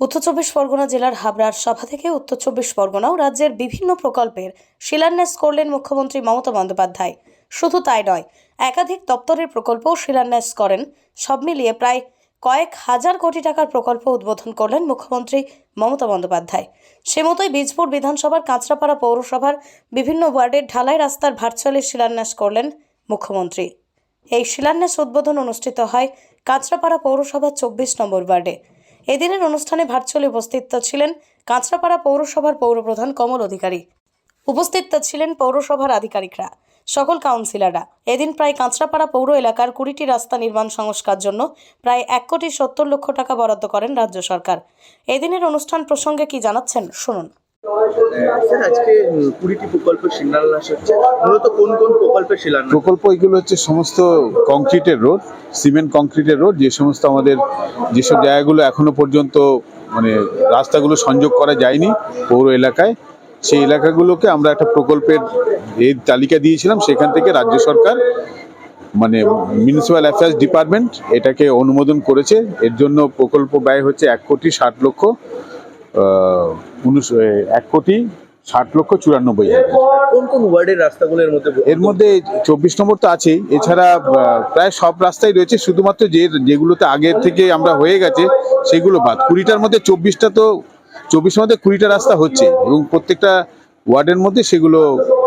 উত্তর চব্বিশ পরগনা জেলার হাবড়ার সভা থেকে উত্তর চব্বিশ পরগনা ও রাজ্যের বিভিন্ন প্রকল্পের শিলান্যাস করলেন মুখ্যমন্ত্রী মমতা বন্দ্যোপাধ্যায়। শুধু তাই নয়, একাধিক দপ্তরের প্রকল্পও শিলান্যাস করেন। সব মিলিয়ে প্রায় কয়েক হাজার কোটি টাকার প্রকল্প উদ্বোধন করলেন মুখ্যমন্ত্রী মমতা বন্দ্যোপাধ্যায়। সে মতোই বীজপুর বিধানসভার কাঁচরাপাড়া পৌরসভার বিভিন্ন ওয়ার্ডের ঢালাই রাস্তার ভার্চুয়ালি শিলান্যাস করলেন মুখ্যমন্ত্রী। এই শিলান্যাস উদ্বোধন অনুষ্ঠিত হয় কাঁচরাপাড়া পৌরসভার চব্বিশ নম্বর ওয়ার্ডে। এদিনের অনুষ্ঠানে ভার্চুয়ালি উপস্থিত ছিলেন কাঁচরাপাড়া পৌরসভার পৌরপ্রধান কমল অধিকারী। উপস্থিত ছিলেন পৌরসভার আধিকারিকরা, সকল কাউন্সিলররা। এদিন প্রায় কাঁচরাপাড়া পৌর এলাকার কুড়িটি রাস্তা নির্মাণ সংস্কার জন্য প্রায় এক কোটি সত্তর লক্ষ টাকা বরাদ্দ করেন রাজ্য সরকার। এদিনের অনুষ্ঠান প্রসঙ্গে কি জানাচ্ছেন, শুনুন। আজকে কুড়িটি প্রকল্পের প্রকল্প এগুলো হচ্ছে সমস্ত কংক্রিটের রোড, সিমেন্ট কংক্রিটের রোড, যে সমস্ত আমাদের যেসব জায়গাগুলো এখনও পর্যন্ত মানে রাস্তাগুলো সংযোগ করা যায়নি পৌর এলাকায়, সেই এলাকাগুলোকে আমরা একটা প্রকল্পের এই তালিকা দিয়েছিলাম। সেখান থেকে রাজ্য সরকার মানে মিউনিসিপ্যাল অ্যাফেয়ার্স ডিপার্টমেন্ট এটাকে অনুমোদন করেছে। এর জন্য প্রকল্প ব্যয় হচ্ছে এক কোটি ষাট লক্ষ উনিশ- এক কোটি ষাট লক্ষ চুরানব্বই হাজার। কোন কোন ওয়ার্ডের রাস্তাগুলোর মধ্যে এর মধ্যে চব্বিশ নম্বর তো আছেই। এছাড়া প্রায় সব রাস্তাই রয়েছে শুধুমাত্র যে যেগুলোতে আগের থেকে আমরা হয়ে গেছে সেগুলো বাদ। কুড়িটার মধ্যে চব্বিশটা তো চব্বিশের মধ্যে কুড়িটা রাস্তা হচ্ছে এবং প্রত্যেকটা ওয়ার্ডের মধ্যে সেগুলো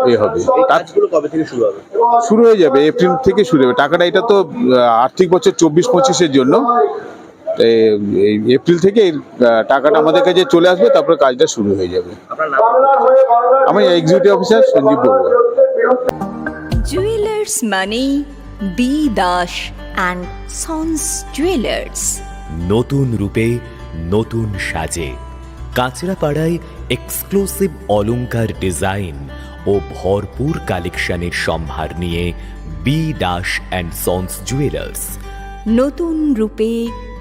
এ হবে। কাজগুলো কবে থেকে শুরু হবে? শুরু হয়ে যাবে এপ্রিল থেকে শুরু হবে। টাকাটা এটা তো আর্থিক বছর চব্বিশ পঁচিশের জন্য। এপ্রিল থেকে টাকাটা আমাদের কাছে চলে আসবে তারপরে কাজটা শুরু হয়ে যাবে। আমি executive officer Sanjib Barua. Jewellers মানে B Das and sons jewellers নতুন রূপে নতুন সাজে। কাঁচরাপাড়ায় এক্সক্লুসিভ অলংকার ডিজাইন ও ভরপুর কালেকশনের সম্ভার নিয়ে B Das and sons jewellers নতুন রূপে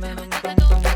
na na na na na